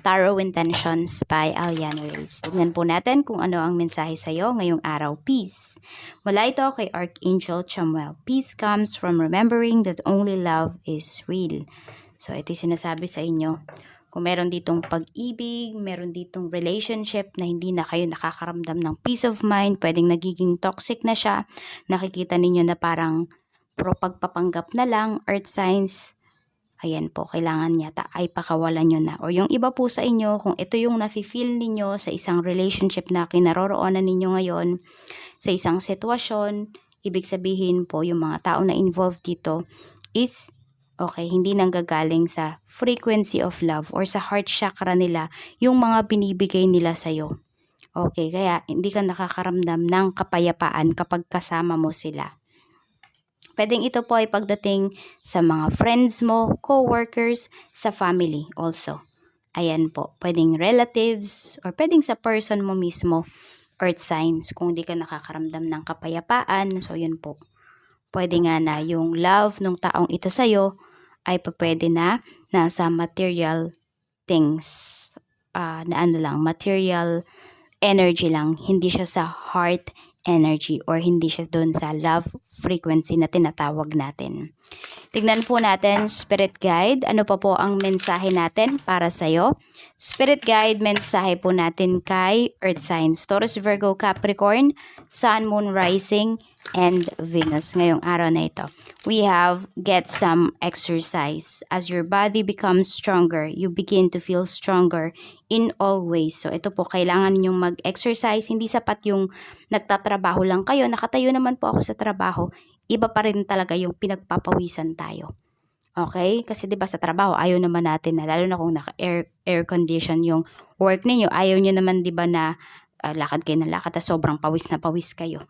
Tarot Intentions by Aliana Reyes. Tignan po natin kung ano ang mensahe sa iyo ngayong araw. Peace. Mula ito kay Archangel Chamuel. Peace comes from remembering that only love is real. So, ito sinasabi sa inyo. Kung meron ditong pag-ibig, meron ditong relationship na hindi na kayo nakakaramdam ng peace of mind, pwedeng nagiging toxic na siya, nakikita ninyo na parang puro pagpapanggap na lang, earth signs, ayan po, kailangan yata ay pakawalan nyo na. O yung iba po sa inyo, kung ito yung nafe-feel ninyo sa isang relationship na kinaroroonan ninyo ngayon, sa isang sitwasyon, ibig sabihin po yung mga tao na involved dito is okay, hindi nanggagaling sa frequency of love or sa heart chakra nila yung mga binibigay nila sa'yo. Okay, kaya hindi ka nakakaramdam ng kapayapaan kapag kasama mo sila. Pwedeng ito po ay pagdating sa mga friends mo, co-workers, sa family also. Ayan po, pwedeng relatives or pwedeng sa person mo mismo, earth signs, kung di ka nakakaramdam ng kapayapaan. So, yun po. Pwede nga na yung love ng taong ito sa'yo ay pwede na nasa material things. Uh, na ano lang, material energy lang. Hindi siya sa heart energy or hindi siya doon sa love frequency na tinatawag natin. Tignan po natin, Spirit Guide, ano pa po ang mensahe natin para sa'yo? Spirit Guide, mensahe po natin kay Earth Signs, Taurus, Virgo, Capricorn, Sun, Moon, Rising, and Venus ngayong araw na ito. We have get some exercise. As your body becomes stronger, you begin to feel stronger in all ways. So ito po, kailangan ninyong mag-exercise. Hindi sapat yung nagtatrabaho lang kayo. Nakatayo naman po ako sa trabaho. Iba pa rin talaga yung pinagpapawisan tayo. Okay? Kasi 'di ba sa trabaho ayaw naman natin na lalo na kung naka air air condition yung work niyo, ayaw niyo naman 'di ba na uh, lakad kayo ng lakad at sobrang pawis na pawis kayo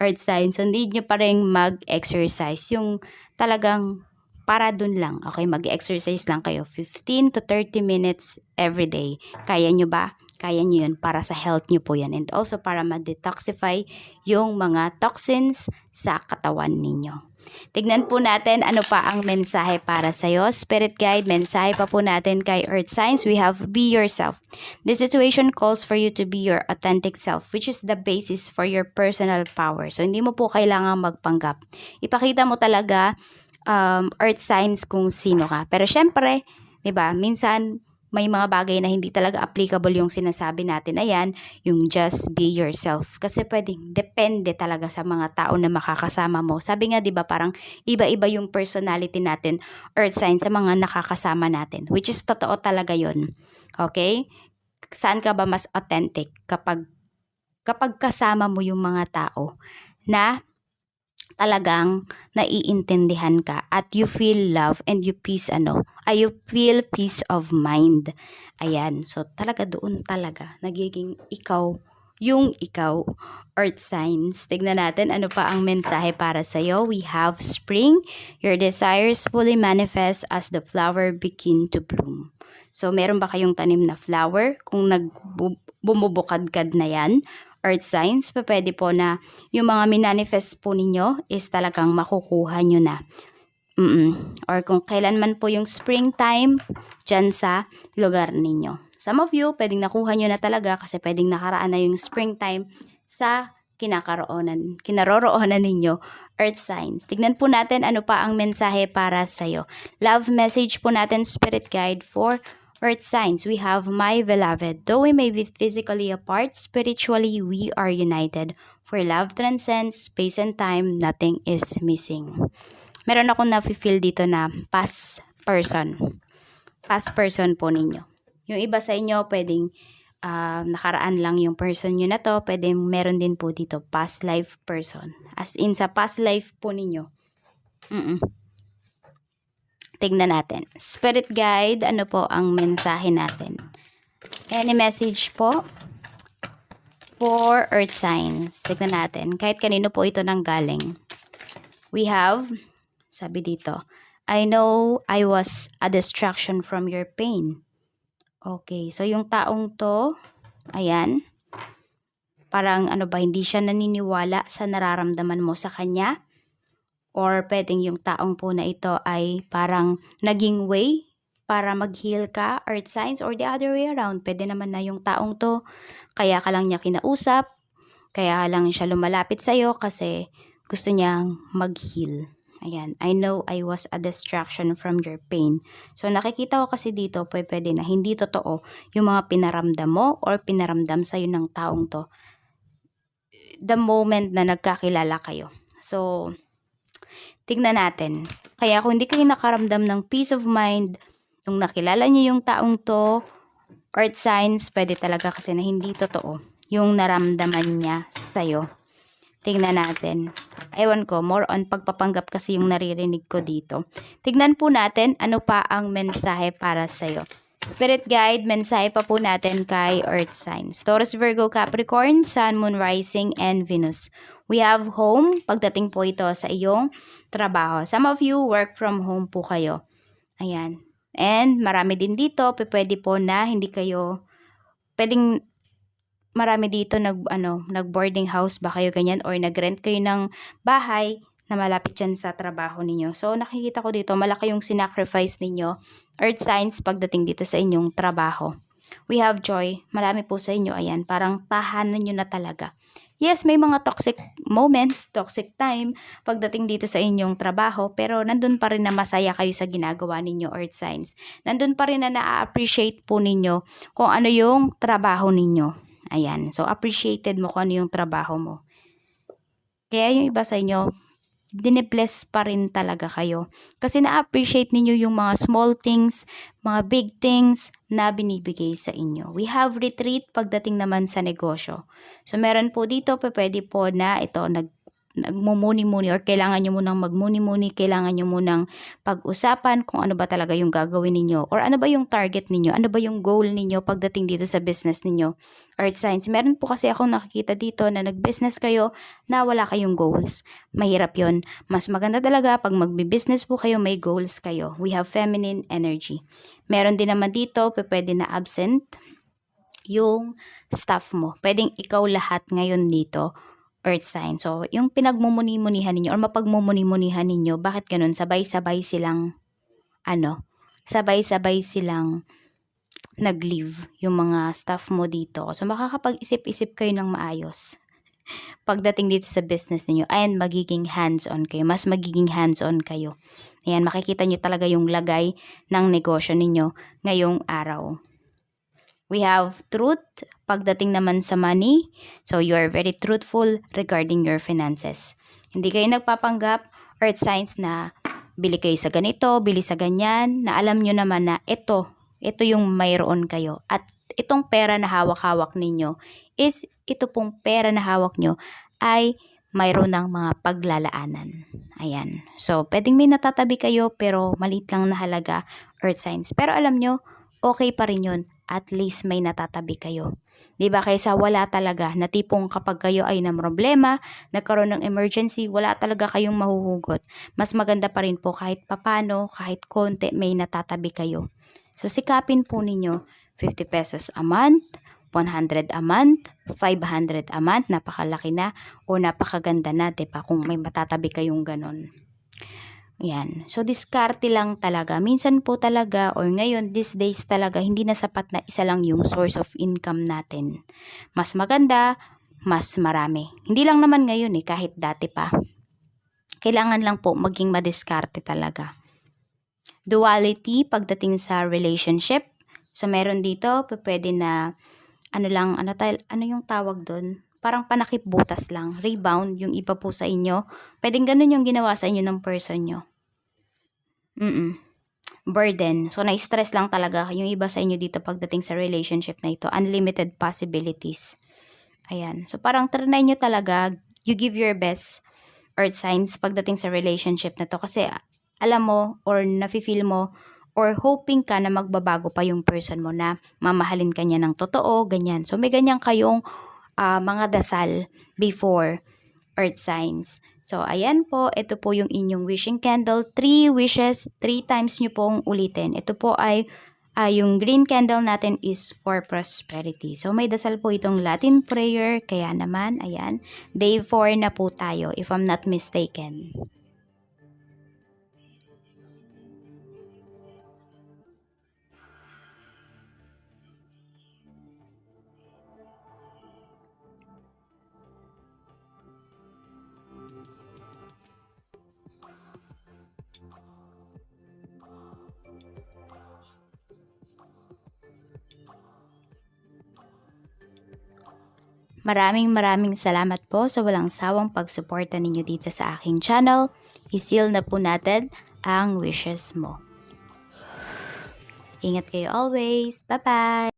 earth sign. So, need nyo pa rin mag-exercise. Yung talagang para dun lang. Okay, mag-exercise lang kayo. 15 to 30 minutes every day. Kaya nyo ba? Kaya nyo yun para sa health nyo po yan. And also para ma-detoxify yung mga toxins sa katawan ninyo. Tignan po natin ano pa ang mensahe para sa iyo. Spirit guide, mensahe pa po natin kay Earth Signs. We have be yourself. The situation calls for you to be your authentic self, which is the basis for your personal power. So, hindi mo po kailangan magpanggap. Ipakita mo talaga um, Earth Signs kung sino ka. Pero syempre, 'di ba? Minsan may mga bagay na hindi talaga applicable yung sinasabi natin. Ayan, yung just be yourself. Kasi pwedeng depende talaga sa mga tao na makakasama mo. Sabi nga 'di ba parang iba-iba yung personality natin, earth sign sa mga nakakasama natin. Which is totoo talaga 'yon. Okay? Saan ka ba mas authentic kapag kapag kasama mo yung mga tao na talagang naiintindihan ka at you feel love and you peace ano, ay you feel peace of mind. Ayan, so talaga doon talaga nagiging ikaw yung ikaw, earth signs. Tignan natin ano pa ang mensahe para sa iyo. We have spring. Your desires fully manifest as the flower begin to bloom. So, meron ba kayong tanim na flower? Kung nagbumubukad-kad na yan, earth signs, pa pwede po na yung mga minanifest po ninyo is talagang makukuha nyo na. Mm-mm. Or kung kailan man po yung springtime dyan sa lugar ninyo. Some of you, pwedeng nakuha nyo na talaga kasi pwedeng nakaraan na yung springtime sa kinakaroonan, kinaroroonan ninyo, earth signs. Tignan po natin ano pa ang mensahe para sa'yo. Love message po natin, spirit guide for Earth signs, we have my beloved. Though we may be physically apart, spiritually we are united. For love transcends space and time, nothing is missing. Meron akong nafe-feel dito na past person. Past person po ninyo. Yung iba sa inyo, pwedeng uh, nakaraan lang yung person nyo na to. Pwedeng meron din po dito past life person. As in sa past life po ninyo. Mm-mm. Tignan natin. Spirit guide, ano po ang mensahe natin? Any message po for earth signs. Tignan natin. Kahit kanino po ito nang galing. We have, sabi dito, I know I was a distraction from your pain. Okay, so yung taong to, ayan, parang ano ba, hindi siya naniniwala sa nararamdaman mo sa kanya. Or pwedeng yung taong po na ito ay parang naging way para mag-heal ka, earth signs, or the other way around. Pwede naman na yung taong to, kaya ka lang niya kinausap, kaya lang siya lumalapit sa'yo kasi gusto niyang mag-heal. Ayan, I know I was a distraction from your pain. So nakikita ko kasi dito, pwede, na hindi totoo yung mga pinaramdam mo or pinaramdam sa'yo ng taong to the moment na nagkakilala kayo. So, tignan natin. Kaya kung hindi kayo nakaramdam ng peace of mind, nung nakilala niyo yung taong to, earth signs, pwede talaga kasi na hindi totoo yung naramdaman niya sa'yo. Tignan natin. Ewan ko, more on pagpapanggap kasi yung naririnig ko dito. Tignan po natin ano pa ang mensahe para sa'yo. Spirit guide, mensahe pa po natin kay Earth signs. Taurus, Virgo, Capricorn, Sun, Moon, Rising, and Venus. We have home, pagdating po ito sa iyong trabaho. Some of you work from home po kayo. Ayan. And marami din dito, pwede po na hindi kayo, pwedeng marami dito nag, ano, nag boarding house ba kayo ganyan or nag-rent kayo ng bahay na malapit dyan sa trabaho ninyo. So, nakikita ko dito, malaki yung sinacrifice ninyo, earth signs, pagdating dito sa inyong trabaho. We have joy. Marami po sa inyo, ayan, parang tahanan nyo na talaga. Yes, may mga toxic moments, toxic time pagdating dito sa inyong trabaho, pero nandun pa rin na masaya kayo sa ginagawa ninyo, earth signs. Nandun pa rin na na-appreciate po ninyo kung ano yung trabaho ninyo. Ayan, so appreciated mo kung ano yung trabaho mo. Kaya yung iba sa inyo, dinibless pa rin talaga kayo. Kasi na-appreciate ninyo yung mga small things, mga big things na binibigay sa inyo. We have retreat pagdating naman sa negosyo. So, meron po dito, pwede po na ito, nag, nagmumuni-muni or kailangan nyo munang magmuni-muni, kailangan nyo munang pag-usapan kung ano ba talaga yung gagawin ninyo or ano ba yung target ninyo, ano ba yung goal ninyo pagdating dito sa business ninyo. Earth signs, meron po kasi akong nakikita dito na nag-business kayo na wala kayong goals. Mahirap yon Mas maganda talaga pag magbi-business po kayo, may goals kayo. We have feminine energy. Meron din naman dito, pwede na absent yung staff mo. Pwedeng ikaw lahat ngayon dito, earth sign. So, yung pinagmumuni-munihan ninyo or mapagmumuni-munihan ninyo, bakit ganun? Sabay-sabay silang, ano, sabay-sabay silang nag-leave yung mga staff mo dito. So, makakapag-isip-isip kayo ng maayos pagdating dito sa business niyo and magiging hands-on kayo. Mas magiging hands-on kayo. Ayan, makikita nyo talaga yung lagay ng negosyo ninyo ngayong araw. We have truth pagdating naman sa money. So, you are very truthful regarding your finances. Hindi kayo nagpapanggap earth signs na bili kayo sa ganito, bili sa ganyan, na alam nyo naman na ito, ito yung mayroon kayo. At itong pera na hawak-hawak ninyo is ito pong pera na hawak nyo ay mayroon ng mga paglalaanan. Ayan. So, pwedeng may natatabi kayo pero maliit lang na halaga earth signs. Pero alam nyo, okay pa rin yun. At least may natatabi kayo. Di ba kaysa wala talaga na tipong kapag kayo ay na problema, nagkaroon ng emergency, wala talaga kayong mahuhugot. Mas maganda pa rin po kahit papano, kahit konti, may natatabi kayo. So, sikapin po ninyo 50 pesos a month, 100 a month, 500 a month, napakalaki na o napakaganda na, di ba? Kung may matatabi kayong ganon. Yan. So, diskarte lang talaga. Minsan po talaga, or ngayon, these days talaga, hindi na sapat na isa lang yung source of income natin. Mas maganda, mas marami. Hindi lang naman ngayon eh, kahit dati pa. Kailangan lang po maging madiskarte talaga. Duality pagdating sa relationship. So, meron dito, pwede na, ano lang, ano, tal- ano yung tawag doon? Parang panakip butas lang. Rebound, yung iba po sa inyo. Pwedeng ganun yung ginawa sa inyo ng person nyo. Mm Burden. So, na-stress lang talaga yung iba sa inyo dito pagdating sa relationship na ito. Unlimited possibilities. Ayan. So, parang trinay nyo talaga, you give your best earth signs pagdating sa relationship na to. Kasi, alam mo, or nafe-feel mo, or hoping ka na magbabago pa yung person mo na mamahalin ka niya ng totoo, ganyan. So, may ganyan kayong ah, mga dasal before earth signs. So, ayan po, ito po yung inyong wishing candle. Three wishes, three times nyo pong ulitin. Ito po ay, ah, yung green candle natin is for prosperity. So, may dasal po itong Latin prayer. Kaya naman, ayan, day 4 na po tayo, if I'm not mistaken. Maraming maraming salamat po sa walang sawang pagsuporta ninyo dito sa aking channel. Isil na po natin ang wishes mo. Ingat kayo always. Bye-bye!